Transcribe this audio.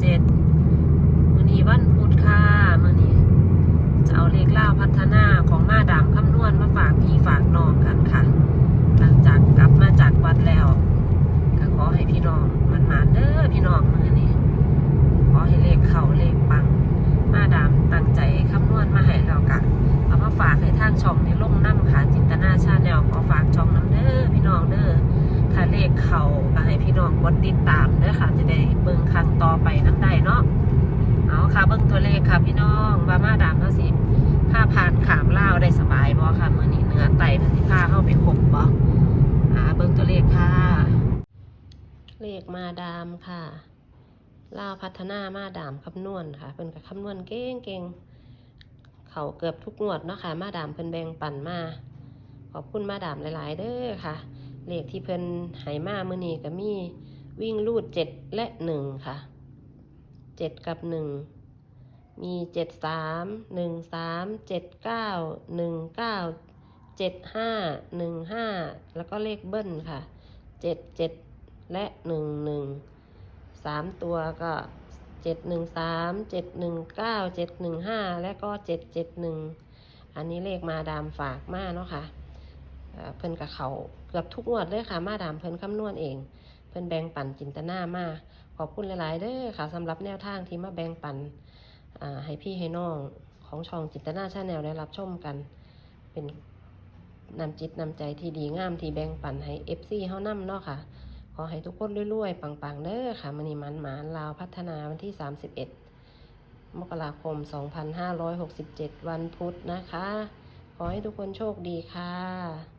เจ็ดมือนี้วันพุธค่ะมือนี้จะเอาเลขเล่าพัฒนาของมาดามคำนวณมาฝากพี่ฝากน้องกันค่ะ หลังจากกลับมาจากวัดแล้วก็ขอให้พี่น้องมันหมานเด้อพี่น้องมือนี้ขอให้เลขเข้าเลขปัง มาดามตั้งใจคำนวณมาให้แล้วกะเอามาฝากให้ทางช่องในลงน้ำค่ะจินตนาชาแนลขอฝากช่องน้ำเด้อพี่น้องเด้อถ้าเลขเข้าก็ให้พี่น้องก ดติดตามเด้อค่ะ จะได้เบิ่งครั้งต่อไปน้ำได้เนาะเอาค่ะเบิ่งตัวเลขค่ะพี่น้องว่ามาดามเขาสิผ้าผ่านขามเล่าได้สบายบ่ค่ะเมื่อนี้เนื้อไตพันธิผ้าเข้าไปขบบ่อ่าเบิ่งตัวเลขค่ะ เลขมาดามค่ะลาวพัฒนามาดามคำนวณค่ะเพิ่นกับคำนวณเก่งเก่งๆเขาเกือบทุกงวดเนาะค่ะ มาดามเพิ่นแบ่งปันมาขอบคุณมาดามหลาย ๆ เด้อค่ะเลขที่เพิ่นหายมาเมื้อนี้ก็มี วิ่งรูดเจ็ดและหนึ่งค่ะเจ็ดกับหนึ่งมีเจ็ดสามหนึ่งสามเจ็ดเก้าหนึ่งเก้าเจ็ดห้าหนึ่งห้าแล้วก็เลขเบิ้ลค่ะเจ็ดเจ็ดและหนึ่งหนึ่งสามตัวก็เจ็ดหนึ่งสามเจ็ดหนึ่งเก้าเจ็ดหนึ่งห้าและก็เจ็ดเจ็ดหนึ่งอันนี้เลขมาดามฝากมาเนาะค่ะเอ่อเพิ่นกับเขาเกือบทุกงวดเลยค่ะ มาดามเพิ่นคำนวณเอง เพิ่นแบ่งปันจินตนามาขอบคุณหลาย ๆ เด้อค่ะสำหรับแนวทางที่มาแบ่งปันให้พี่ให้น้องของช่องจินตนาชาแนลได้รับชมกัน เป็นนำจิตนำใจที่ดีงามที่แบ่งปันให้ FC เฮานำเนาะค่ะ ขอให้ทุกคนรวย ๆ ปัง ๆ เด้อค่ะมันีมันหมานลาวพัฒนาวันที่ 31 มกราคม 2567 วันพุธนะคะ ขอให้ทุกคนโชคดีค่ะ